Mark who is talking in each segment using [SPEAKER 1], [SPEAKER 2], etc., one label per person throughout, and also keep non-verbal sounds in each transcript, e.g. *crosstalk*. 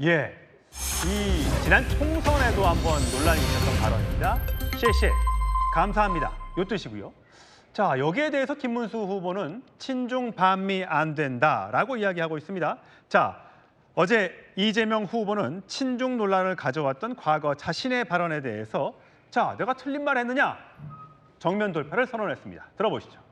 [SPEAKER 1] 예. 이 지난 총선에도 한번 논란이 있었던 발언입니다.谢谢. 감사합니다. 요 뜻이고요. 자, 여기에 대해서 김문수 후보는 친중 반미 안 된다라고 이야기하고 있습니다. 자, 어제 이재명 후보는 친중 논란을 가져왔던 과거 자신의 발언에 대해서 자, 내가 틀린 말 했느냐? 정면 돌파를 선언했습니다. 들어보시죠.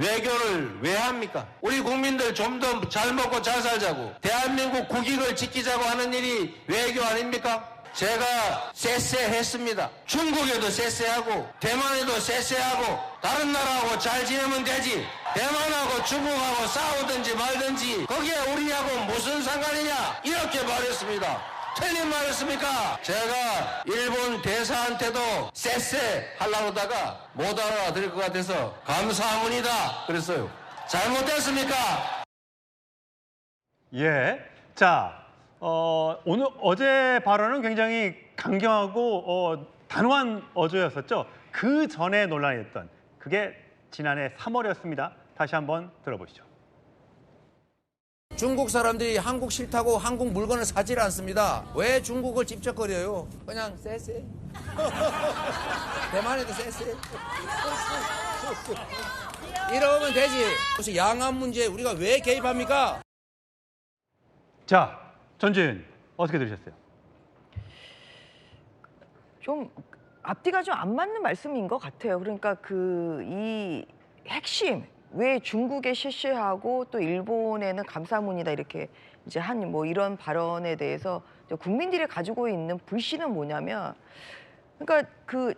[SPEAKER 2] 외교를 왜 합니까? 우리 국민들 좀 더 잘 먹고 잘 살자고 대한민국 국익을 지키자고 하는 일이 외교 아닙니까? 제가 쎄쎄했습니다. 중국에도 쎄쎄하고 대만에도 쎄쎄하고 다른 나라하고 잘 지내면 되지. 대만하고 중국하고 싸우든지 말든지 거기에 우리하고 무슨 상관이냐 이렇게 말했습니다. 틀린 말했습니까? 제가 일본 대사한테도 쎄쎄 하려고 하다가 못 알아들을 것 같아서 감사합니다. 그랬어요. 잘못됐습니까?
[SPEAKER 1] 예. 자, 어, 오늘 어제 발언은 굉장히 강경하고 어, 단호한 어조였었죠. 그 전에 논란이 됐던 그게 지난해 3월이었습니다. 다시 한번 들어보시죠.
[SPEAKER 3] 중국 사람들이 한국 싫다고 한국 물건을 사질 않습니다. 왜 중국을 찝쩍거려요? 그냥 쎄쎄. *laughs* 대만에도 쎄쎄. *laughs* 이러면 되지. 혹시 양안 문제 우리가 왜 개입합니까?
[SPEAKER 1] 자, 전진 어떻게 들으셨어요?
[SPEAKER 4] 좀 앞뒤가 좀 안 맞는 말씀인 것 같아요. 그러니까 그 이 핵심 왜 중국에 실시하고 또 일본에는 감사문이다 이렇게 이제 한 뭐 이런 발언에 대해서 국민들이 가지고 있는 불신은 뭐냐면 그러니까 그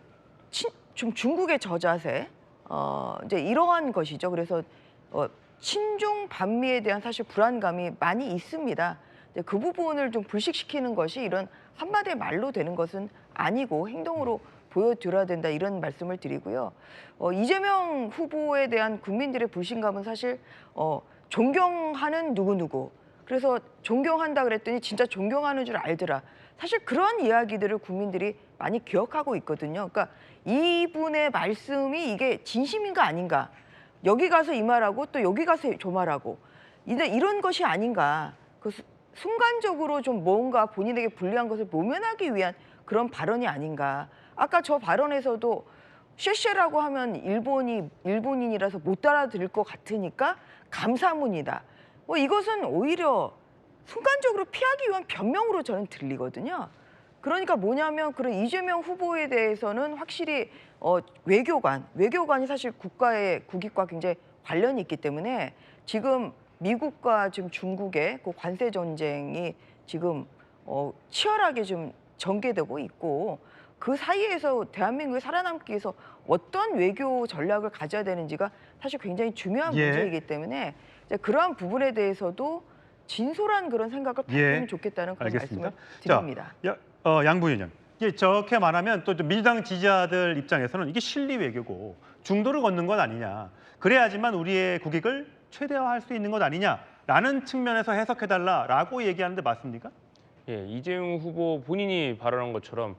[SPEAKER 4] 친, 좀 중국의 저자세 어 이제 이러한 것이죠. 그래서 어 친중 반미에 대한 사실 불안감이 많이 있습니다. 이제 그 부분을 좀 불식시키는 것이 이런 한마디 말로 되는 것은 아니고 행동으로 보여드려야 된다 이런 말씀을 드리고요. 어, 이재명 후보에 대한 국민들의 불신감은 사실 어, 존경하는 누구 누구. 그래서 존경한다 그랬더니 진짜 존경하는 줄 알더라. 사실 그런 이야기들을 국민들이 많이 기억하고 있거든요. 그러니까 이분의 말씀이 이게 진심인가 아닌가. 여기 가서 이 말하고 또 여기 가서 저 말하고 이런 것이 아닌가. 그 수- 순간적으로 좀 뭔가 본인에게 불리한 것을 모면하기 위한 그런 발언이 아닌가. 아까 저 발언에서도 쉐쉐라고 하면 일본이 일본인이라서 못 알아들을 것 같으니까 감사문이다. 뭐 이것은 오히려 순간적으로 피하기 위한 변명으로 저는 들리거든요. 그러니까 뭐냐면 그런 이재명 후보에 대해서는 확실히 어, 외교관, 외교관이 사실 국가의 국익과 굉장히 관련이 있기 때문에 지금 미국과 지금 중국의 그 관세 전쟁이 지금 어, 치열하게 좀 전개되고 있고 그 사이에서 대한민국이 살아남기 위해서 어떤 외교 전략을 가져야 되는지가 사실 굉장히 중요한
[SPEAKER 1] 예.
[SPEAKER 4] 문제이기 때문에 이제 그러한 부분에 대해서도 진솔한 그런 생각을
[SPEAKER 1] 예.
[SPEAKER 4] 가지면 좋겠다는 그런
[SPEAKER 1] 알겠습니다.
[SPEAKER 4] 말씀을 드립니다.
[SPEAKER 1] 자, 야, 어, 양 부위원님. 이게 저렇게 말하면 또 민주당 지지자들 입장에서는 이게 실리 외교고 중도를 걷는 것 아니냐. 그래야지만 우리의 국익을 최대화할 수 있는 것 아니냐라는 측면에서 해석해달라라고 얘기하는데 맞습니까?
[SPEAKER 5] 예, 이재용 후보 본인이 발언한 것처럼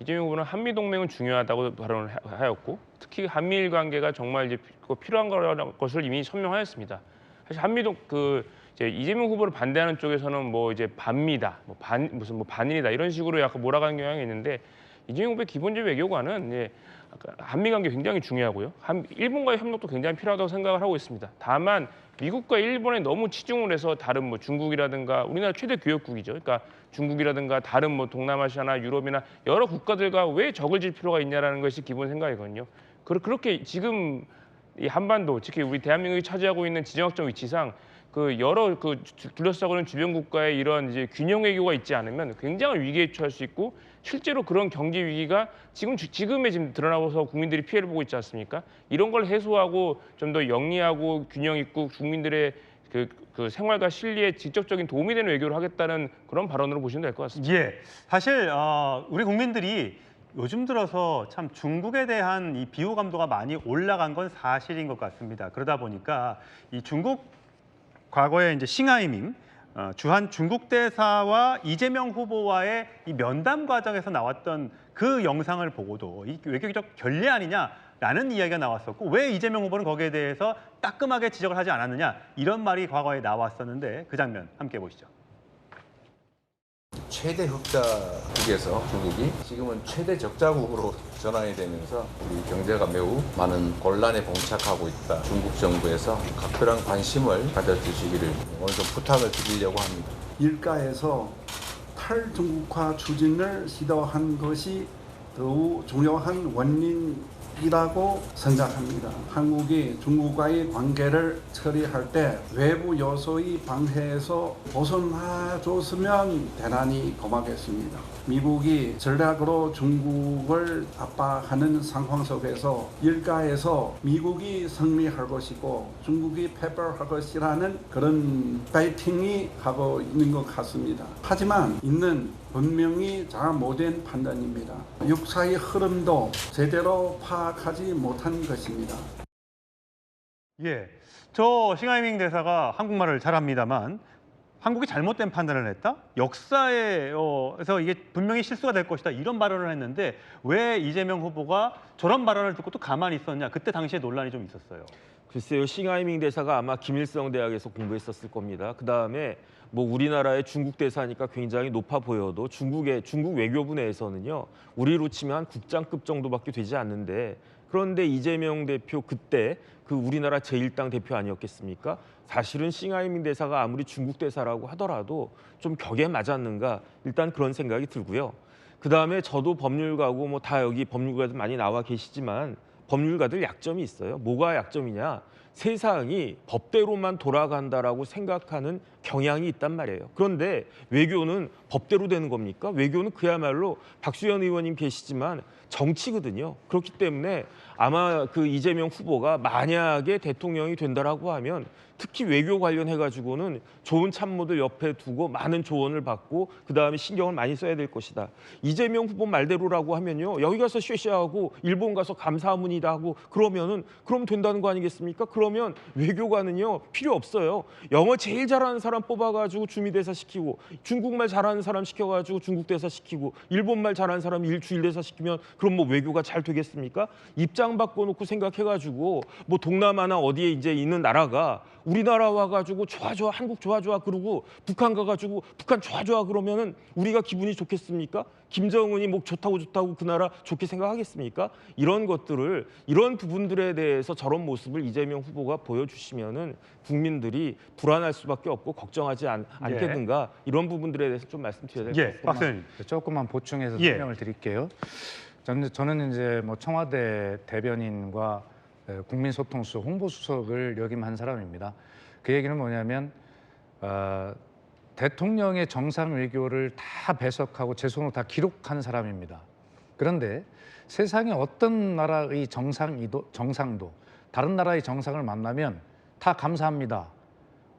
[SPEAKER 5] 이재용 후보는 한미 동맹은 중요하다고 발언을 하- 하였고 특히 한미일 관계가 정말 이제 피- 필요한 거라는 것을 이미 선명하였습니다. 사실 한미 동 그 이제 이재명 후보를 반대하는 쪽에서는 뭐 이제 반미다, 뭐 반 무슨 뭐 반일이다 이런 식으로 약간 몰아가는 경향이 있는데 이재용 후보의 기본적 외교관은 예, 아까 한미 관계 굉장히 중요하고요. 한, 일본과의 협력도 굉장히 필요하다고 생각을 하고 있습니다. 다만 미국과 일본에 너무 치중을 해서 다른 뭐 중국이라든가 우리나라 최대 교역국이죠. 그러니까 중국이라든가 다른 뭐 동남아시아나 유럽이나 여러 국가들과 왜 적을 질 필요가 있냐라는 것이 기본 생각이거든요. 그렇- 그렇게 지금 이 한반도 특히 우리 대한민국이 차지하고 있는 지정학적 위치상 그 여러 그 주- 둘러싸고 있는 주변 국가의 이런 이제 균형 외교가 있지 않으면 굉장한 위기에 처할 수 있고 실제로 그런 경제 위기가 지금 주- 지금에 지금 드러나서 국민들이 피해를 보고 있지 않습니까? 이런 걸 해소하고 좀 더 영리하고 균형 있고 국민들의 그, 그 생활과 실리에 직접적인 도움이 되는 외교를 하겠다는 그런 발언으로 보시면 될 것 같습니다.
[SPEAKER 1] 예, 사실 어, 우리 국민들이 요즘 들어서 참 중국에 대한 이 비호감도가 많이 올라간 건 사실인 것 같습니다. 그러다 보니까 이 중국 과거에 이제 싱하이밍 어, 주한 중국 대사와 이재명 후보와의 이 면담 과정에서 나왔던 그 영상을 보고도 이 외교적 결례 아니냐라는 이야기가 나왔었고 왜 이재명 후보는 거기에 대해서 따끔하게 지적을 하지 않았느냐 이런 말이 과거에 나왔었는데 그 장면 함께 보시죠.
[SPEAKER 3] 최대 흑자국에서 중국이 지금은 최대 적자국으로 전환이 되면서 우리 경제가 매우 많은 곤란에 봉착하고 있다. 중국 정부에서 각별한 관심을 가져주시기를 오늘 좀 부탁을 드리려고 합니다.
[SPEAKER 6] 일가에서 탈중국화 추진을 시도한 것이 더욱 중요한 원인 이라고 생각합니다. 한국이 중국과의 관계를 처리할 때 외부 요소의 방해에서 벗어나줬으면 대단히 고맙겠습니다. 미국이 전략으로 중국을 압박하는 상황 속에서 일가에서 미국이 승리할 것이고 중국이 패배할 것이라는 그런 파이팅이 하고 있는 것 같습니다. 하지만 이는 분명히 잘못된 판단입니다. 역사의 흐름도 제대로 파악하지 못한 것입니다.
[SPEAKER 1] 예, 저 싱하이밍 대사가 한국말을 잘합니다만 한국이 잘못된 판단을 했다. 역사에서 이게 분명히 실수가 될 것이다. 이런 발언을 했는데 왜 이재명 후보가 저런 발언을 듣고 또 가만히 있었냐? 그때 당시에 논란이 좀 있었어요.
[SPEAKER 7] 글쎄요, 싱하이밍 대사가 아마 김일성 대학에서 공부했었을 겁니다. 그 다음에 뭐 우리나라의 중국 대사니까 굉장히 높아 보여도 중국의 중국 외교부 내에서는요, 우리로 치면 한 국장급 정도밖에 되지 않는데 그런데 이재명 대표 그때 그 우리나라 제1당 대표 아니었겠습니까? 사실은 싱하이밍 대사가 아무리 중국 대사라고 하더라도 좀 격에 맞았는가 일단 그런 생각이 들고요. 그 다음에 저도 법률가고 뭐 다 여기 법률가들 많이 나와 계시지만 법률가들 약점이 있어요. 뭐가 약점이냐? 세상이 법대로만 돌아간다라고 생각하는 경향이 있단 말이에요. 그런데 외교는 법대로 되는 겁니까? 외교는 그야말로 박수현 의원님 계시지만 정치거든요. 그렇기 때문에 아마 그 이재명 후보가 만약에 대통령이 된다라고 하면 특히 외교 관련해 가지고는 좋은 참모들 옆에 두고 많은 조언을 받고 그 다음에 신경을 많이 써야 될 것이다. 이재명 후보 말대로라고 하면요 여기 가서 쉐쉐하고 일본 가서 감사문이다 하고 그러면은 그럼 된다는 거 아니겠습니까? 그러면 외교관은요 필요 없어요. 영어 제일 잘하는 사람 뽑아가지고 주미대사 시키고 중국말 잘하는 사람 시켜가지고 중국대사 시키고 일본말 잘하는 사람 일주일대사 시키면 그럼 뭐 외교가 잘 되겠습니까? 입장 바꿔놓고 생각해가지고 뭐 동남아나 어디에 이제 있는 나라가 우리나라 와가지고 좋아 좋아 한국 좋아 좋아 그러고 북한 가가지고 북한 좋아 좋아 그러면은 우리가 기분이 좋겠습니까? 김정은이 뭐 좋다고 좋다고 그 나라 좋게 생각하겠습니까? 이런 것들을 이런 부분들에 대해서 저런 모습을 이재명 후보가 보여주시면은 국민들이 불안할 수밖에 없고 걱정하지 않, 않겠는가 이런 부분들에 대해서 좀 말씀드려야 될것
[SPEAKER 1] 예,
[SPEAKER 7] 같습니다.
[SPEAKER 1] 박사님.
[SPEAKER 8] 조금만 보충해서
[SPEAKER 1] 예.
[SPEAKER 8] 설명을 드릴게요. 저는, 저는 이제 뭐 청와대 대변인과 에, 국민소통수 홍보수석을 역임한 사람입니다. 그 얘기는 뭐냐면 어, 대통령의 정상 외교를 다 배석하고 제 손으로 다 기록한 사람입니다. 그런데 세상의 어떤 나라의 정상이도 정상도 다른 나라의 정상을 만나면 다 감사합니다.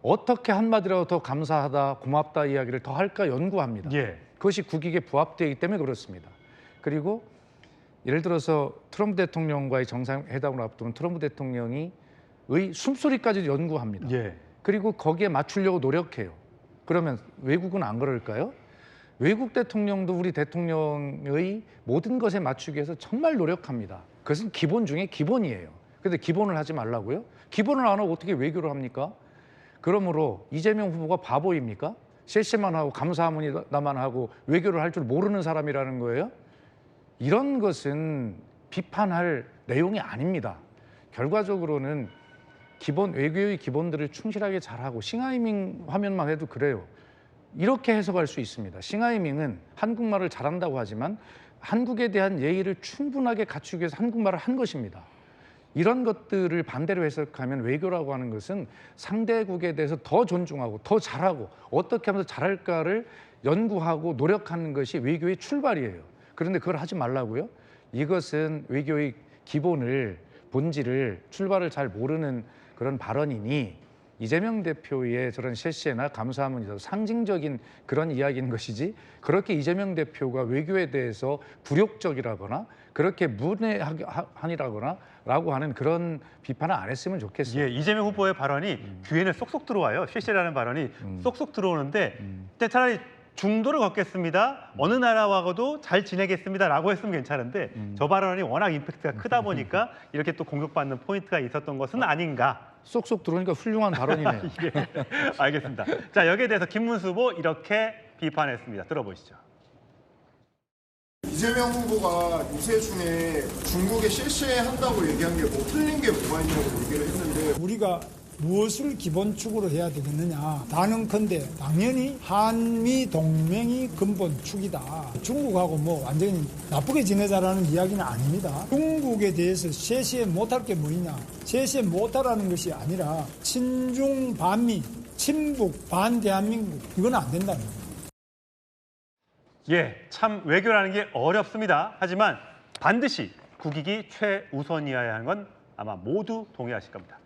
[SPEAKER 8] 어떻게 한마디라도 더 감사하다, 고맙다 이야기를 더 할까 연구합니다.
[SPEAKER 1] 예.
[SPEAKER 8] 그것이 국익에 부합되기 때문에 그렇습니다. 그리고 예를 들어서 트럼프 대통령과의 정상회담을 앞두면 트럼프 대통령이 의 숨소리까지 연구합니다.
[SPEAKER 1] 예.
[SPEAKER 8] 그리고 거기에 맞추려고 노력해요. 그러면 외국은 안 그럴까요? 외국 대통령도 우리 대통령의 모든 것에 맞추기 위해서 정말 노력합니다. 그것은 기본 중에 기본이에요. 근데 기본을 하지 말라고요? 기본을 안 하고 어떻게 외교를 합니까? 그러므로 이재명 후보가 바보입니까? 실시만 하고 감사합니다만 하고 외교를 할 줄 모르는 사람이라는 거예요? 이런 것은 비판할 내용이 아닙니다. 결과적으로는 기본 외교의 기본들을 충실하게 잘하고 싱하이밍 화면만 해도 그래요. 이렇게 해석할 수 있습니다. 싱하이밍은 한국말을 잘한다고 하지만 한국에 대한 예의를 충분하게 갖추기 위해서 한국말을 한 것입니다. 이런 것들을 반대로 해석하면 외교라고 하는 것은 상대국에 대해서 더 존중하고 더 잘하고 어떻게 하면 서 잘할까를 연구하고 노력하는 것이 외교의 출발이에요. 그런데 그걸 하지 말라고요? 이것은 외교의 기본을 본질을 출발을 잘 모르는 그런 발언이니 이재명 대표의 저런 실시나 감사문이다 상징적인 그런 이야기인 것이지 그렇게 이재명 대표가 외교에 대해서 굴욕적이라거나 그렇게 문외한이라거나 라고 하는 그런 비판을 안 했으면 좋겠어요.
[SPEAKER 1] 예, 이재명 후보의 발언이 귀에는 쏙쏙 들어와요. 실시라는 발언이 쏙쏙 들어오는데 근데 차라리 중도를 걷겠습니다. 어느 나라와도 잘 지내겠습니다라고 했으면 괜찮은데 저 발언이 워낙 임팩트가 크다 보니까 이렇게 또 공격받는 포인트가 있었던 것은 아닌가.
[SPEAKER 8] 쏙쏙 들어오니까 훌륭한 발언이네요. *laughs*
[SPEAKER 1] 예, 알겠습니다. 자 여기에 대해서 김문수 후보 이렇게 비판했습니다. 들어보시죠.
[SPEAKER 9] 이재명 후보가 유세 중에 중국에 실시한다고 얘기한 게 뭐 틀린 게 뭐가 있냐고 얘기를 했는데
[SPEAKER 10] 우리가 무엇을 기본축으로 해야 되겠느냐? 다는컨대 당연히 한미 동맹이 근본 축이다. 중국하고 뭐 완전히 나쁘게 지내자라는 이야기는 아닙니다. 중국에 대해서 세시에 못할 게 뭐냐? 세시에 못하라는 것이 아니라 친중 반미 친북 반대한민국. 이건 안 된다는 거예요.
[SPEAKER 1] 예, 참 외교라는 게 어렵습니다. 하지만 반드시 국익이 최우선이어야 하는 건 아마 모두 동의하실 겁니다.